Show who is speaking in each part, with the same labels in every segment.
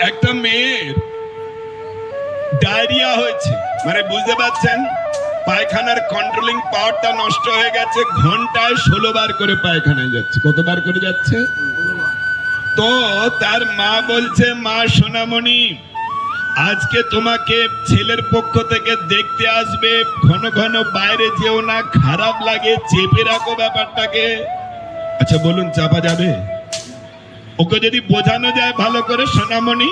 Speaker 1: একটা মেয়ের ডায়রিয়া হয়েছে। মানে বুঝতে পারছেন? পায়খানার কন্ট্রোলিং পাওয়ারটা নষ্ট হয়ে গেছে, ঘন্টায় ষোলো বার করে পায়খানায় যাচ্ছে। কতবার করে যাচ্ছে? তো তার মা বলছে, মা সোনামণি, আজকে তোমাকে ছেলের পক্ষ থেকে দেখতে আসবে। ঘন ঘন বাইরে যেও না, খারাপ লাগে, চেপে রাখো ব্যাপারটাকে। আচ্ছা বলুন, চাপা যাবে? ওকে যদি বোঝানো যায় ভালো করে, সোনামণি,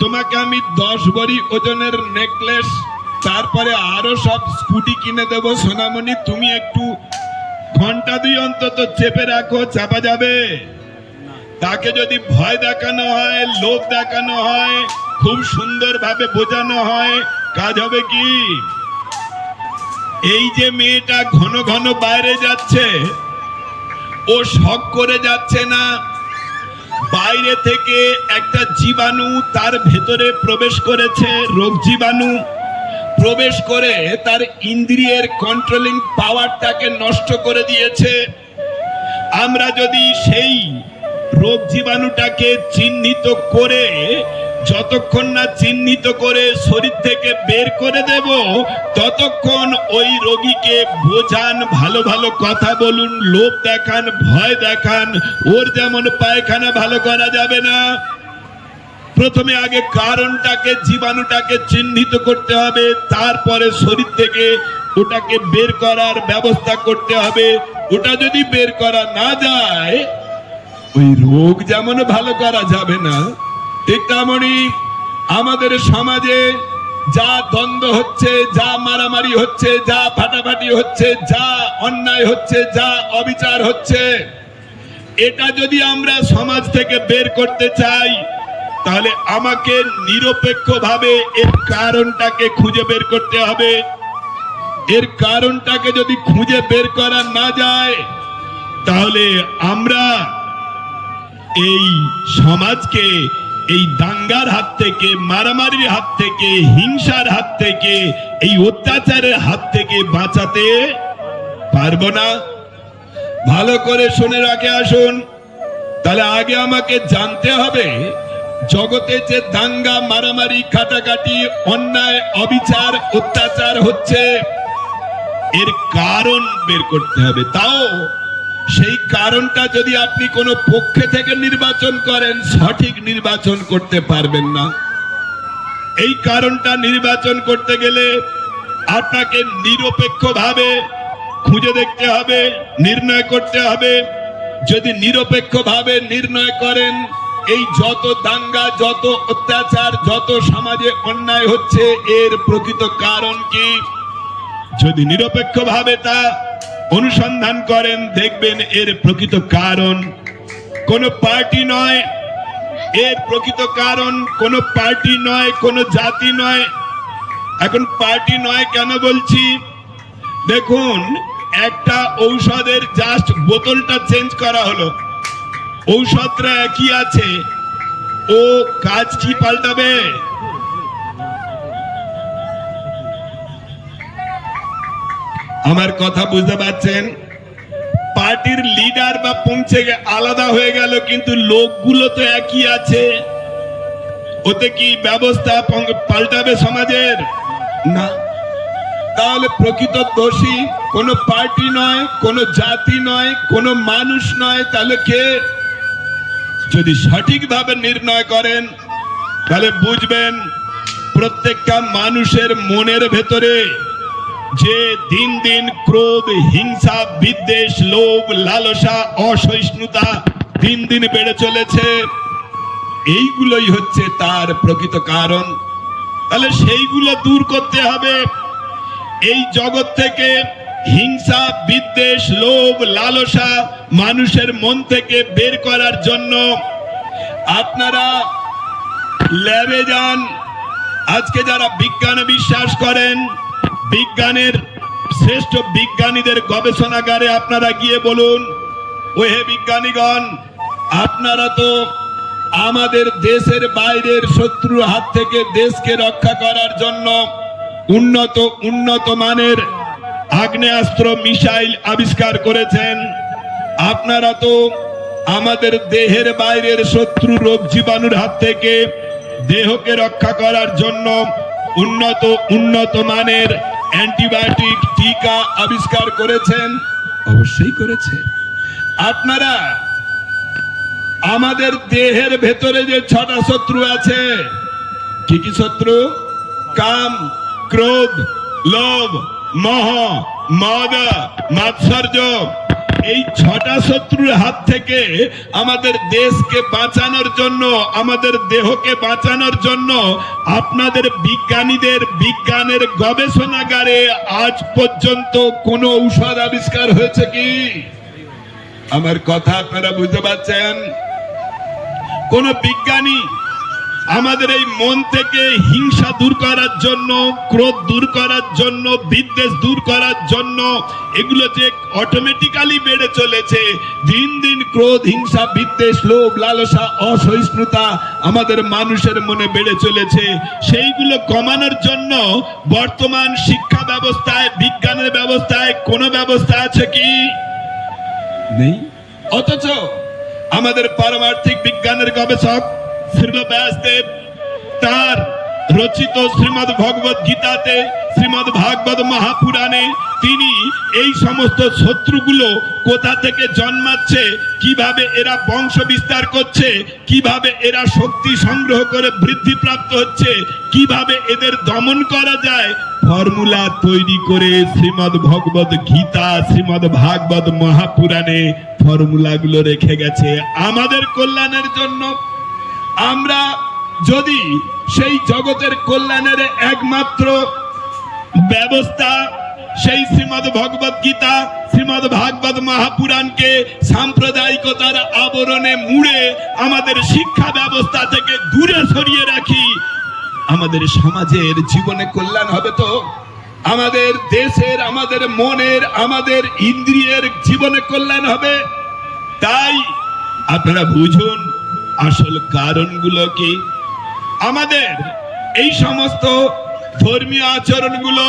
Speaker 1: তোমাকে আমি দশ ভরি ওজনের নেকলেস তারপরে আরও সব স্কুটি কিনে দেবো। সোনামণি, তুমি একটু ঘণ্টা দুই অন্তত চেপে রাখো, চাপা যাবে। তাকে যদি ভয় দেখানো হয়, লোভ দেখানো হয়, খুব সুন্দরভাবে বোঝানো হয়, কাজ হবে কি? এই যে মেয়েটা ঘন ঘন বাইরে যাচ্ছে, ও শখ করে যাচ্ছে না বাইরে থেকে একটা জীবাণু তার ভেতরে প্রবেশ করেছে, রোগ জীবাণু। প্রবেশ করে তার ইন্দ্রিয়ের কন্ট্রোলিং পাওয়ারটাকে নষ্ট করে দিয়েছে। আমরা যদি সেই রোগ জীবাণুটাকে চিহ্নিত করে যতক্ষণ না চিহ্নিত করে শরীর থেকে বের করে দেব, ততক্ষণ ওই রোগীকে বোঝান, ভালো ভালো কথা বলুন, লোভ দেখান, ভয় দেখান, ওর যেমন পায়খানা ভালো করা যাবে না। প্রথমে আগে কারণটাকে, জীবাণুটাকে চিহ্নিত করতে হবে, তারপরে শরীর থেকে ওটাকে বের করার ব্যবস্থা করতে হবে। ওটা যদি বের করা না যায়, ওই রোগ যেমন ভালো করা যাবে না ঠিক তেমনই আমাদের সমাজে যা দ্বন্দ্ব হচ্ছে, যা মারামারি হচ্ছে, যা ফাটাফাটি হচ্ছে, যা অন্যায় হচ্ছে, যা অবিচার হচ্ছে, এটা যদি আমরা সমাজ থেকে বের করতে চাই, তাহলে আমাকে নিরপেক্ষভাবে এর কারণটাকে খুঁজে বের করতে হবে। এর কারণটাকে যদি খুঁজে বের করা না যায়, তাহলে আমরা এই সমাজকে এই দাঙ্গার হাত থেকে, মারামারির হাত থেকে, হিংসার হাত থেকে, এই অত্যাচারের হাত থেকে বাঁচাতে পারব না। ভালো করে শুনে রাখে আসুন। তাহলে আগে আমাকে জানতে হবে, জগতে যে দাঙ্গা, মারামারি কাটাকাটি অন্যায়, অবিচার, অত্যাচার হচ্ছে, এর কারণ বের করতে হবে। তাও সেই কারণটা যদি আপনি কোনো পক্ষে থেকে নির্বাচন করেন, সঠিক নির্বাচন করতে পারবেন না। এই কারণটা নির্বাচন করতে গেলে আপনাকে নিরপেক্ষভাবে খুঁজে দেখতে হবে, নির্ণয় করতে হবে। যদি নিরপেক্ষভাবে নির্ণয় করেন, এই যত দাঙ্গা, যত অত্যাচার, যত সমাজে অন্যায় হচ্ছে, এর প্রকৃত কারণ কি? যদি নিরপেক্ষভাবে তা অনুসন্ধান করেন, দেখবেন এর প্রকৃত কারণ। কোন পার্টি নয়, এর প্রকৃত কারণ কোন পার্টি নয়, কোন জাতি নয়। এখন পার্টি নয় কেন বলছি? দেখুন, একটা ঔষধের জাস্ট বোতলটা চেঞ্জ করা হলো। ঔষধটা একই আছে? ও কাজ কি পাল্টাবে? আমার কথা বুঝতে পারছেন? পার্টির লিডার বা পৌঁছে আলাদা হয়ে গেল, কিন্তু লোকগুলো তো একই আছে। ওতে কি ব্যবস্থা পাল্টাবে সমাজের? না। তাহলে প্রকৃত দোষী কোনো পার্টি নয়, কোনো জাতি নয়, কোনো মানুষ নয়, তাহলে কে? যদি সঠিকভাবে নির্ণয় করেন, তাহলে বুঝবেন প্রত্যেকটা মানুষের মনের ভেতরে যে দিন দিন ক্রোধ, হিংসা, বিদ্বেষ, লোভ, লালসা, অসহিষ্ণুতা দিন দিন বেড়ে চলেছে। এইগুলোই হচ্ছে তার প্রকৃত কারণ। তাহলে সেইগুলো দূর করতে হবে। এই জগৎ থেকে হিংসা, বিদ্বেষ, লোভ, লালসা মানুষের মন থেকে বের করার জন্য আপনারা ল্যাবে যান। আজকে যারা বিজ্ঞানে বিশ্বাস করেন বিজ্ঞানের শ্রেষ্ঠ বিজ্ঞানীদের গবেষণাগারে আপনারা গিয়ে বলুন ও হে বিজ্ঞানীগণ, আপনারা তো আমাদের দেশের বাইরের শত্রুর হাত থেকে দেশকে রক্ষা করার জন্য উন্নত উন্নত মানের আগ্নেয়াস্ত্র, মিসাইল আবিষ্কার করেছেন। আপনারা তো আমাদের দেহের বাইরের শত্রু রোগ জীবাণুর হাত থেকে দেহকে রক্ষা করার জন্য উন্নত উন্নত মানের অ্যান্টিবায়োটিক টিকা আবিষ্কার করেছেন? অবশ্যই করেছে। আপনারা আমাদের দেহের ভেতরে যে ছটা শত্রু আছে কি কি শত্রু? কাম ক্রোধ লোভ মহ মদ মাৎসর্য এই ছটা শত্রুর হাত থেকে আমাদের দেশকে বাঁচানোর জন্য, আমাদের দেহকে বাঁচানোর জন্য আপনাদের বিজ্ঞানীদের, বিজ্ঞানের গবেষণাগারে আজ পর্যন্ত কোনো ঔষধ আবিষ্কার হয়েছে কি? আমার কথা আপনারা বুঝতে পারছেন? কোন বিজ্ঞানী আমাদের এই মন থেকে হিংসা দূর করার জন্য ক্রোধ দূর করার জন্য বিদ্বেষ দূর করার জন্য এগুলো যে অটোমেটিক্যালি বেড়ে চলেছে দিন দিন ক্রোধ হিংসা বিদ্বেষ লোভ লালসা অসহিষ্ণুতা আমাদের মানুষের মনে বেড়ে চলেছে। সেইগুলো কমানোর জন্য বর্তমান শিক্ষা ব্যবস্থায় বিজ্ঞানের ব্যবস্থায় কোনো ব্যবস্থা আছে কি? নেই। অথচ আমাদের পারমার্থিক বিজ্ঞানের গবেষক শ্রীল ব্যাসদেব তার রচিত শ্রীমদ ভগবত গীতাতে, শ্রীমদ ভাগবত মহাপুরাণে তিনি এই সমস্ত শত্রুগুলো কোথা থেকে জন্মাচ্ছে, কীভাবে এরা বংশ বিস্তার করছে, কীভাবে এরা শক্তি সংগ্রহ করে বৃদ্ধি প্রাপ্ত হচ্ছে, কীভাবে এদের দমন করা যায়, ফর্মুলা তৈরি করে শ্রীমদ ভগবত গীতা, শ্রীমদ ভাগবত মহাপুরাণে ফর্মুলাগুলো রেখে গেছে। আমাদের কল্যাণের জন্য আমরা যদি সেই জগতের কল্যাণের একমাত্র ব্যবস্থা, সেই শ্রীমদ ভগবত গীতা, শ্রীমদ ভাগবত মহাপুরাণকে সাম্প্রদায়িকতার আবরণে মুড়ে আমাদের শিক্ষা ব্যবস্থা থেকে দূরে সরিয়ে রাখি, আমাদের সমাজের জীবনে কল্যাণ হবে তো? আমাদের দেশের, আমাদের মনের, আমাদের ইন্দ্রিয়ের জীবনে কল্যাণ হবে? তাই আপনারা বুঝুন আসল কারণগুলো কি? আমাদের এই সমস্ত ধর্মীয় আচরণগুলো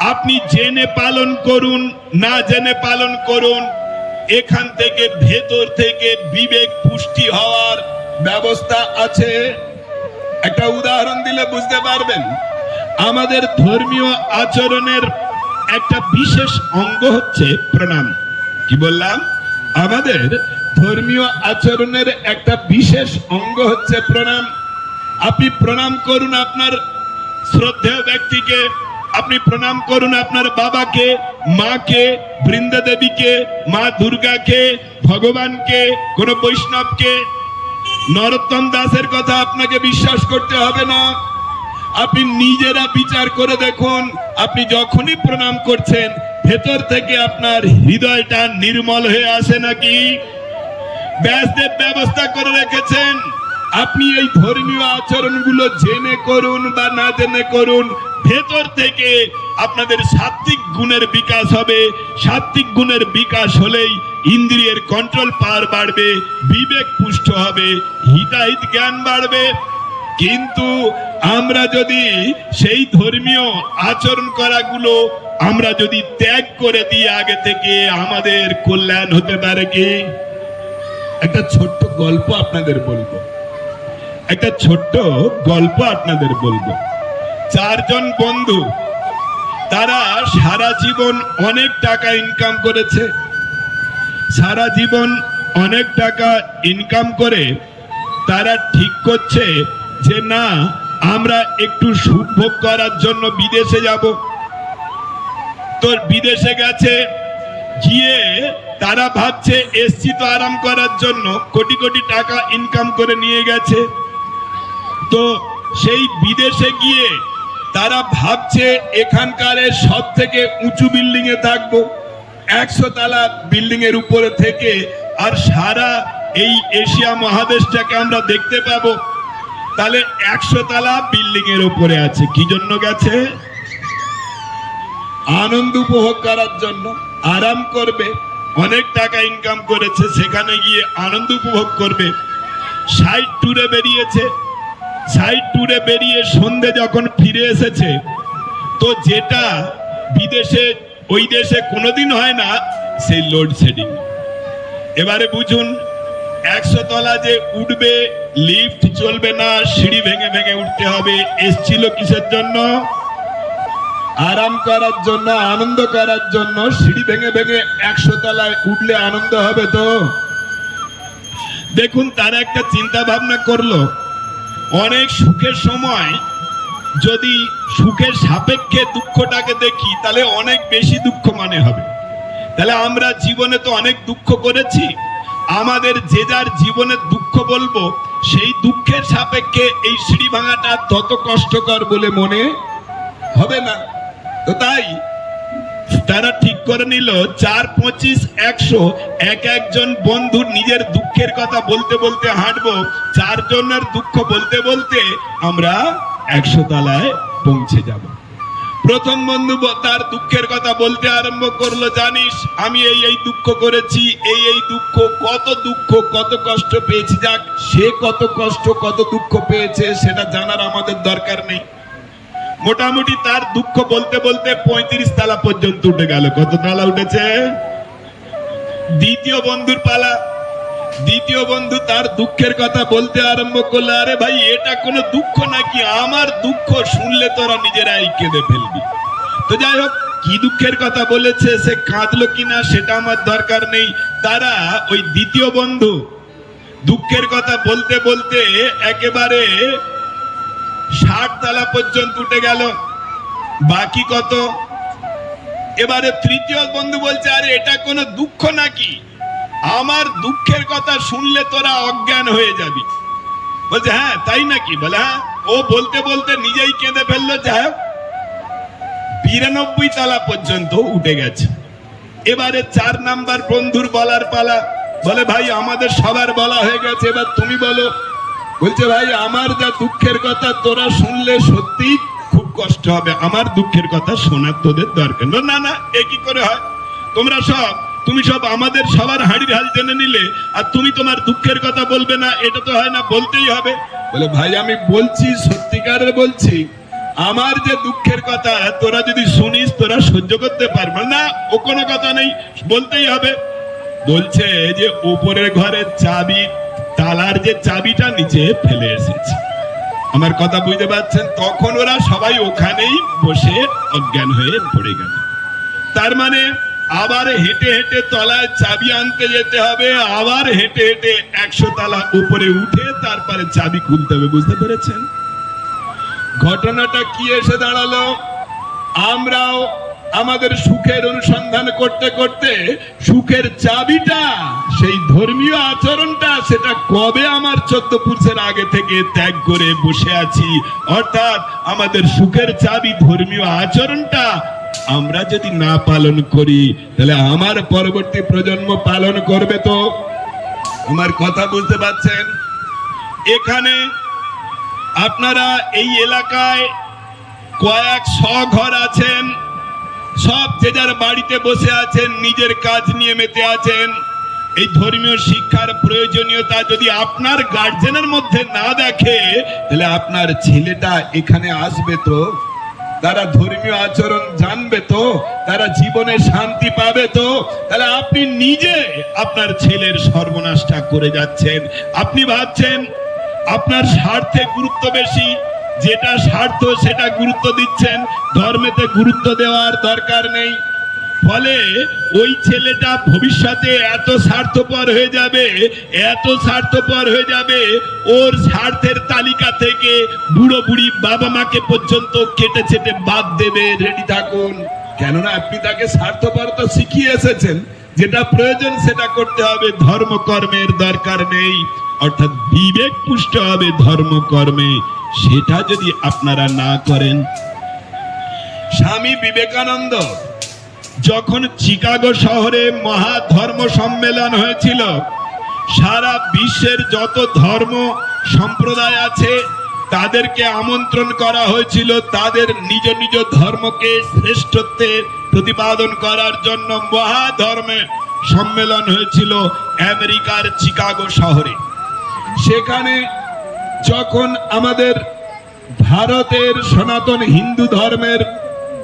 Speaker 1: আপনি জেনে পালন করুন, না জেনে পালন করুন, এখান থেকে ভেতর থেকে বিবেক পুষ্টি হওয়ার ব্যবস্থা আছে। একটা উদাহরণ দিলে বুঝতে পারবেন, আমাদের ধর্মীয় আচরণের একটা বিশেষ অঙ্গ হচ্ছে প্রণাম। কি বললাম? আমাদের ধর্মীয় আচরণের একটা বিশেষ অঙ্গ হচ্ছে প্রণাম। আপনি প্রণাম করুন আপনার শ্রদ্ধেয় ব্যক্তিকে, আপনি প্রণাম করুন আপনার বাবাকে, মাকে বৃন্দা দেবীকে মা দুর্গাকে, ভগবানকে, কোন বৈষ্ণবকে। নরোত্তম দাসের কথা আপনাকে বিশ্বাস করতে হবে না। আপনি নিজেরা বিচার করে দেখুন, আপনি যখনই প্রণাম করছেন ভেতর থেকে আপনার হৃদয়টা নির্মল হয়ে আসে নাকি? ব্যাসদেব ব্যবস্থা করে রেখেছেন। আপনি এই ধর্মীয় আচরণগুলো জেনে করুন বা না জেনে করুন, ভেতর থেকে আপনাদের সাত্বিক গুণের বিকাশ হবে। সাত্বিক গুণের বিকাশ হলেই ইন্দ্রিয়ের কন্ট্রোল পাওয়ার বাড়বে, বিবেক পুষ্ট হবে, হিতাহিত জ্ঞান বাড়বে। কিন্তু আমরা যদি সেই ধর্মীয় আচরণ করাগুলো আমরা যদি ত্যাগ করে দিই আগে থেকে আমাদের কল্যাণ হতে পারে কি? একটা ছোট্ট গল্প আপনাদের বলব। একটা ছোট্ট গল্প আপনাদের বলব। চারজন বন্ধু, তারা সারা জীবন অনেক টাকা ইনকাম করেছে। সারা জীবন অনেক টাকা ইনকাম করে তারা ঠিক করছে যে, না, আমরা একটু সুখ ভোগ করার জন্য বিদেশে যাব। তোর বিদেশে গেছে। গিয়ে তারা ভাবছে, এসছি তো আরাম করার জন্য। কোটি কোটি টাকা ইনকাম করে নিয়ে গেছে। তো সেই বিদেশে গিয়ে তারা ভাবছে, এখানকার সব থেকে উঁচু বিল্ডিং এ থাকব। একশো তালা বিল্ডিং এর উপরে থেকে আর সারা এই এশিয়া মহাদেশটাকে আমরা দেখতে পাবো। তাহলে একশো তালা বিল্ডিং এর উপরে আছে। কি জন্য গেছে? আনন্দ উপভোগ করার জন্য আরাম করবে, অনেক টাকা ইনকাম করেছে, সেখানে গিয়ে আনন্দ উপভোগ করবে। সাইড ট্যুরে বেরিয়েছে। সাইড ট্যুরে বেরিয়ে সন্ধে যখন ফিরে এসেছে, তো যেটা বিদেশে, ওই দেশে কোনোদিন হয় না, সেই লোডশেডিং এবারে বুঝুন, একশো তলা যে উঠবে লিফট চলবে না, সিঁড়ি ভেঙে ভেঙে উঠতে হবে, এসছিল কিসের জন্য? আরাম করার জন্য, আনন্দ করার জন্য সিঁড়ি ভেঙে ভেঙে একশো তলায় উঠলে আনন্দ হবে তো? দেখুন, তারা একটা চিন্তা ভাবনা করল। অনেক সুখের সময় যদি সুখের সাপেক্ষে দুঃখটাকে দেখি, তাহলে অনেক বেশি দুঃখ মানে হবে। তাহলে আমরা জীবনে তো অনেক দুঃখ করেছি। আমাদের যে যার জীবনের দুঃখ বলব, সেই দুঃখের সাপেক্ষে এই সিঁড়ি ভাঙাটা তত কষ্টকর বলে মনে হবে না। তাই তারা ঠিক করে নিল, চার পঁচিশ, একশো, এক একজন বন্ধু নিজের দুঃখের কথা বলতে বলতে হাঁটবো, চারজনের দুঃখ বলতে বলতে আমরা একশো তলায় পৌঁছে যাব। প্রথম বন্ধু তার দুঃখের কথা বলতে আরম্ভ করল, জানিস, আমি এই এই দুঃখ করেছি, এই এই দুঃখ, কত দুঃখ, কত কষ্ট পেয়েছি, যাক, সে কত কষ্ট, কত দুঃখ পেয়েছে, সেটা জানার আমাদের দরকার নেই। মোটামুটি তার দুঃখ বলতে বলতে পঁয়ত্রিশ তালা পর্যন্ত উঠে গেল। কত তালা উঠেছে? দ্বিতীয় বন্ধুর পালা। দ্বিতীয় বন্ধু তার দুঃখের কথা বলতে আরম্ভ করল, আরে ভাই, এটা কোনো দুঃখ নাকি? আমার দুঃখ শুনলে তোরা নিজেরাই কেঁদে ফেলবি। তো যাই হোক, কি দুঃখের কথা বলেছে, সে কাঁদলো কিনা সেটা আমার দরকার নেই। তারা ওই দ্বিতীয় বন্ধু, দুঃখের কথা বলতে বলতে একেবারে ষাট তালা পর্যন্ত উঠে গেল। বাকি কত? এবারে তৃতীয় বন্ধু বলছে, আরে, এটা কোনো দুঃখ নাকি? আমার দুঃখের কথা শুনলে তোরা অজ্ঞান হয়ে যাবি। বলছে হ্যাঁ তাই নাকি? বলে হ্যাঁ। ও বলতে বলতে নিজেই কেঁদে ফেলল, যাই হোক। বিরানব্বই তালা পর্যন্ত উঠে গেছে। এবারে চার নাম্বার বন্ধুর বলার পালা। বলে, ভাই, আমাদের সবার বলা হয়ে গেছে। এবার তুমি বলো বলছে ভাই আমার যা দুঃখের কথা তোরা শুনলে সত্যি খুব কষ্ট হবে। আমার দুঃখের কথা শোনার তোদের দরকার না, না এ কি করে হয়? তোমরা সব তুমি সব আমাদের সবার হাঁড়ির হাল টেনে নিলে আর তুমি তোমার দুঃখের কথা বলবে না এটা তো হয় না বলতেই হবে। বলে ভাই আমি বলছি সত্যিকারের বলছি আমার যে দুঃখের কথা তোরা যদি শুনিস তোরা সহ্য করতে পারবে না ও কোনো কথা নেই বলতেই হবে। বলছে যে উপরের ঘরের চাবি তালার যে চাবিটা নিচে ফেলে এসেছে। আমার কথা বুঝতে পারছেন? তখন ওরা সবাই ওখানেই বসে অজ্ঞান হয়ে পড়ে গেল। তার মানে আবার হেঁটে হেঁটে তলায় চাবি আনতে যেতে হবে, আবার হেঁটে হেঁটে একশো তালা উপরে উঠে তারপরে চাবি খুলতে হবে, বুঝতে পেরেছেন? ঘটনাটা কি এসে দাঁড়াল? আমরাও আমাদের সুখের অনুসন্ধান করতে করতে সুখের চাবিটা সেই ধর্মীয় আচরণটা সেটা কবে আমার চোদ্দ পুরুষের আগে থেকে ত্যাগ করে বসে আছি? অর্থাৎ আমাদের সুখের চাবি ধর্মীয় আচরণটা আমরা যদি না পালন করি, তাহলে আমার পরবর্তী প্রজন্ম পালন করবে তো? আমার কথা বুঝতে পারছেন? এখানে আপনারা এই এলাকায় কয়েক শ ঘর আছেন, সব যে যার বাড়িতে বসে আছেন, নিজের কাজ নিয়ে মেতে আছেন। এই ধর্মীয় শিক্ষার প্রয়োজনীয়তা যদি আপনার গার্জেনের মধ্যে না দেখে, তাহলে আপনার ছেলেটা এখানে আসবে তো? তারা ধর্মীয় আচরণ জানবে তো? তারা জীবনে শান্তি পাবে তো? তাহলে আপনি নিজে আপনার ছেলের সর্বনাশটা করে যাচ্ছেন। আপনি ভাবছেন, আপনার স্বার্থে গুরুত্ব বেশি, যেটা স্বার্থ সেটা গুরুত্ব দিচ্ছেন। ধর্মেতে গুরুত্ব দেওয়ার দরকার নেই। ফলে ওই ছেলেটা ভবিষ্যতে এত স্বার্থপর হয়ে যাবে, এত স্বার্থপর হয়ে যাবে, ওর স্বার্থের তালিকা থেকে বুড়ো বুড়ি বাবা মাকে পর্যন্ত কেটে ছেটে বাদ দেবে। রেডি থাকুন। কেননা আপনি তাকে স্বার্থপরতা শিখিয়ে এসেছেন, যেটা প্রয়োজন সেটা করতে হবে, ধর্মকর্মের দরকার নেই। অর্থাৎ বিবেক পুষ্ট হবে ধর্মকর্মে, সেটা যদি আপনারা না করেন। স্বামী বিবেকানন্দ যখন চিকাগো শহরে মহা ধর্ম সম্মেলন হয়েছিল, সারা বিশ্বের যত ধর্ম সম্প্রদায় আছে, তাদেরকে আমন্ত্রণ করা হয়েছিল তাদের নিজ নিজ ধর্মকে শ্রেষ্ঠত্বে প্রতিপাদন করার জন্য মহা ধর্মে সম্মেলন হয়েছিল আমেরিকার চিকাগো শহরে। সেখানে যখন আমাদের ভারতের সনাতন হিন্দু ধর্মের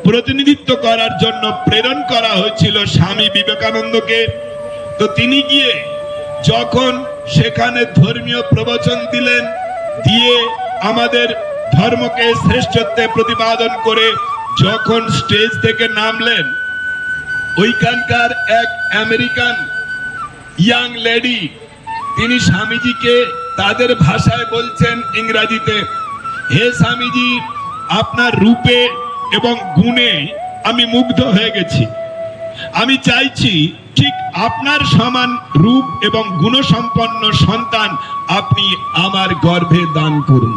Speaker 1: প্রতিনিধিত্ব করার জন্য প্রেরণ করা হয়েছিল স্বামী বিবেকানন্দকে। তো তিনি গিয়ে যখন সেখানে ধর্মীয় প্রবচন দিলেন, দিয়ে আমাদের ধর্মকে শ্রেষ্ঠত্বে প্রতিপাদন করে যখন স্টেজ থেকে নামলেন, ওইখানকার এক আমেরিকান ইয়াং লেডি, তিনি স্বামীজিকে তাদের ভাষায় বলছেন ইংরাজিতে, হে স্বামীজি, আপনার রূপে এবং গুণে আমি মুগ্ধ হয়ে গেছি। আমি চাইছি ঠিক আপনার সমান রূপ এবং গুণসম্পন্ন সন্তান আপনি আমার গর্ভে দান করুন।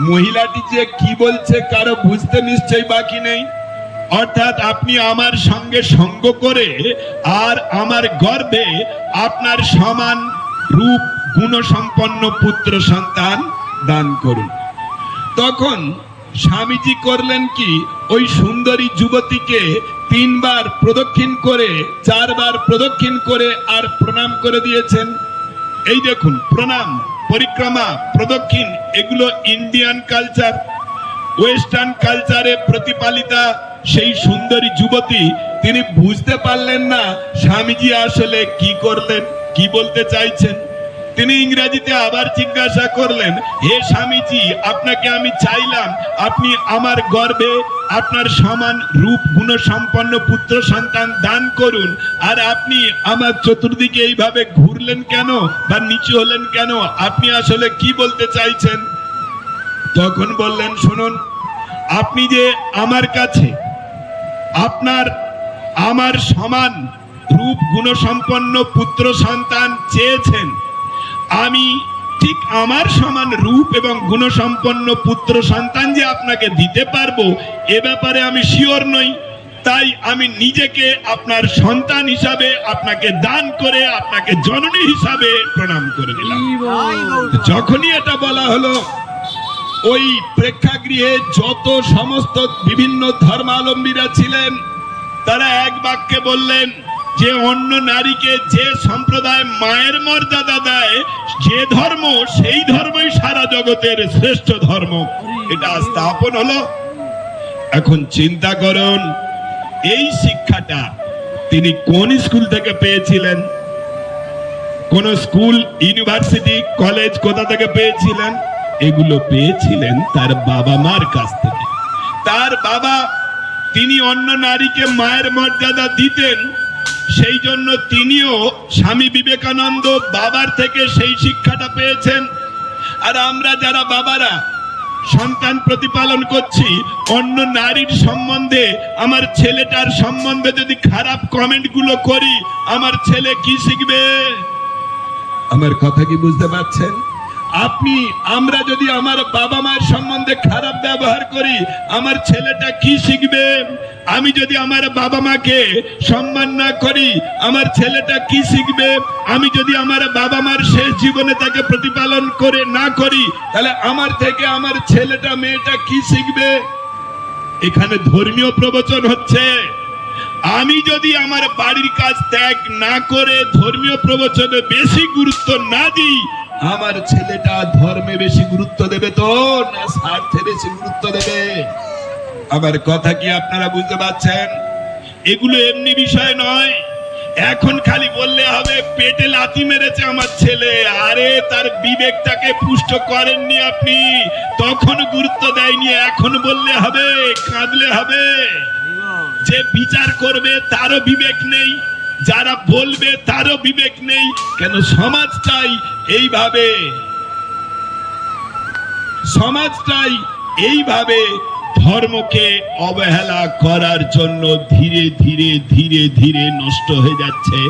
Speaker 1: মহিলাটি যে কি বলছে কারও বুঝতে নিশ্চয়ই বাকি নেই। অর্থাৎ আপনি আমার সঙ্গে সঙ্গ করে আর আমার গর্ভে আপনার সমান রূপ, গুণসম্পন্ন পুত্র সন্তান দান করুন। তখন স্বামীজি করলেন কি? ওই সুন্দরী যুবতীকে তিনবার প্রদক্ষিণ করে, চারবার প্রদক্ষিণ করে আর প্রণাম করে দিয়েছেন। এই দেখুন, প্রণাম, পরিক্রমা, প্রদক্ষিণ, এগুলো ইন্ডিয়ান কালচার। ওয়েস্টার্ন কালচারে প্রতিপালিতা সেই সুন্দরী যুবতী, তিনি বুঝতে পারলেন না স্বামীজি আসলে কি করলেন, কি বলতে চাইছেন। তিনি ইংরেজিতে আবার জিজ্ঞাসা করলেন, হে স্বামীজি, আপনাকে আমি চাইলাম, আপনি আমার গর্বে আপনার সমান রূপ গুণ সম্পন্ন পুত্র সন্তান দান করুন, আর আপনি আমার চতুর্দিকে এইভাবে ঘুরলেন কেন বা নিচু হলেন কেন? আপনি আসলে কি বলতে চাইছেন? তখন বললেন, শুনুন, আপনি যে আমার কাছে আপনার, আমার সমান রূপ গুণসম্পন্ন পুত্র সন্তান চেয়েছেন আমি ঠিক আমার সমান রূপ এবং গুণসম্পন্ন পুত্র সন্তান যে আপনাকে দিতে পারব এ ব্যাপারে আমি শিওর নই। তাই আমি নিজেকে আপনার সন্তান হিসাবে আপনাকে দান করে আপনাকে জননী হিসাবে প্রণাম করে দিলাম। যখনই এটা বলা হলো ওই প্রেক্ষাগৃহে যত সমস্ত বিভিন্ন ধর্মাবলম্বীরা ছিলেন তারা এক বাক্যে বললেন যে অন্য নারীকে যে সম্প্রদায় মায়ের মর্যাদা দেয়, যে ধর্ম, সেই ধর্মই সারা জগতের শ্রেষ্ঠ ধর্ম। এটা স্থাপন হলো। এখন চিন্তা করুন, এই শিক্ষাটা তিনি কোন স্কুল থেকে পেয়েছিলেন? কোন স্কুল, ইউনিভার্সিটি, কলেজ কোথা থেকে পেয়েছিলেন? এগুলো পেয়েছিলেন তার বাবা মার কাছ থেকে। তার বাবা, তিনি অন্য নারীকে মায়ের মর্যাদা দিতেন সেই জন্য তিনিও স্বামী বিবেকানন্দ বাবার থেকে সেই শিক্ষাটা পেয়েছেন। আর আমরা যারা বাবারা সন্তান প্রতিপালন করছি অন্য নারীর সম্বন্ধে আমার ছেলেটার সম্বন্ধে যদি খারাপ কমেন্টগুলো করি আমার ছেলে কি শিখবে? আমার কথা কি বুঝতে পারছেন? আপনি আমরা যদি আমার বাবা মায়ের সম্বন্ধে খারাপ ব্যবহার করি আমার ছেলেটা কি শিখবে? আমি যদি আমার বাবা মাকে সম্মান না করি, আমার ছেলেটা কি শিখবে? আমি যদি আমার বাবা মার শেষ জীবনে তাকে প্রতিপালন করে না করি, তাহলে আমার থেকে আমার ছেলেটা, মেয়েটা কি শিখবে? এখানে ধর্মীয় প্রবচন হচ্ছে, আমি যদি আমার বাড়ির কাজ ত্যাগ না করে ধর্মীয় প্রবচনে বেশি গুরুত্ব না দিই, আমার ছেলেটা ধর্মে বেশি গুরুত্ব দেবে তো? না স্বার্থে বেশি গুরুত্ব দেবে? আমার কথা কি আপনারা বুঝতে পারছেন? এগুলো এমনি বিষয় নয়। এখন খালি বললে হবে, পেটে লাথি মেরেছে আমার ছেলে। আরে, তার বিবেকটাকে পুষ্ট করেননি আপনি। তখন গুরুত্ব দেয়নি, এখন বললে হবে, কাঁদলে হবে। যে বিচার করবে, তারও বিবেক নেই। যারা বলবে, তারও বিবেক নেই। কেন সমাজটাই এইভাবে? সমাজটাই এইভাবে ধর্মকে অবহেলা করার জন্য ধীরে ধীরে ধীরে ধীরে নষ্ট হয়ে যাচ্ছে।